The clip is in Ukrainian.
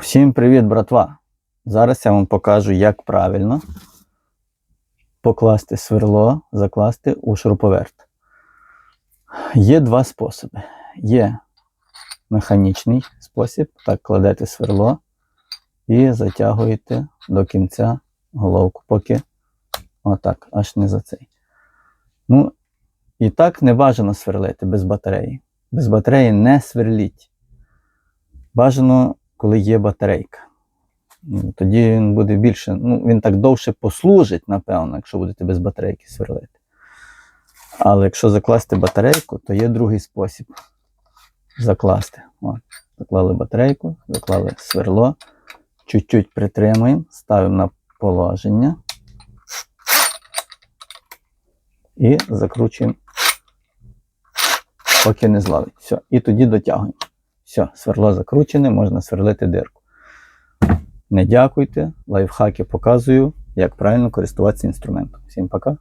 Всім привіт, братва! Зараз я вам покажу, як правильно покласти сверло, закласти у шуруповерт. Є два способи. Є механічний спосіб, так кладете сверло і затягуєте до кінця головку, поки отак, аж не за цей. Ну, і так не бажано сверлити без батареї. Без батареї не сверліть. Бажано, коли є батарейка. Ну, Тоді він буде більше, ну, він так довше послужить, напевно, якщо будете без батарейки сверлити. Але якщо закласти батарейку, то є другий спосіб закласти. От, заклали батарейку, заклали сверло, чуть-чуть притримуємо, ставимо на положення і закручуємо, поки не зловить. Все, і тоді дотягуємо. Все, сверло закручене, можна сверлити дирку. Не дякуйте, лайфхаки показую, як правильно користуватися інструментом. Всім пока.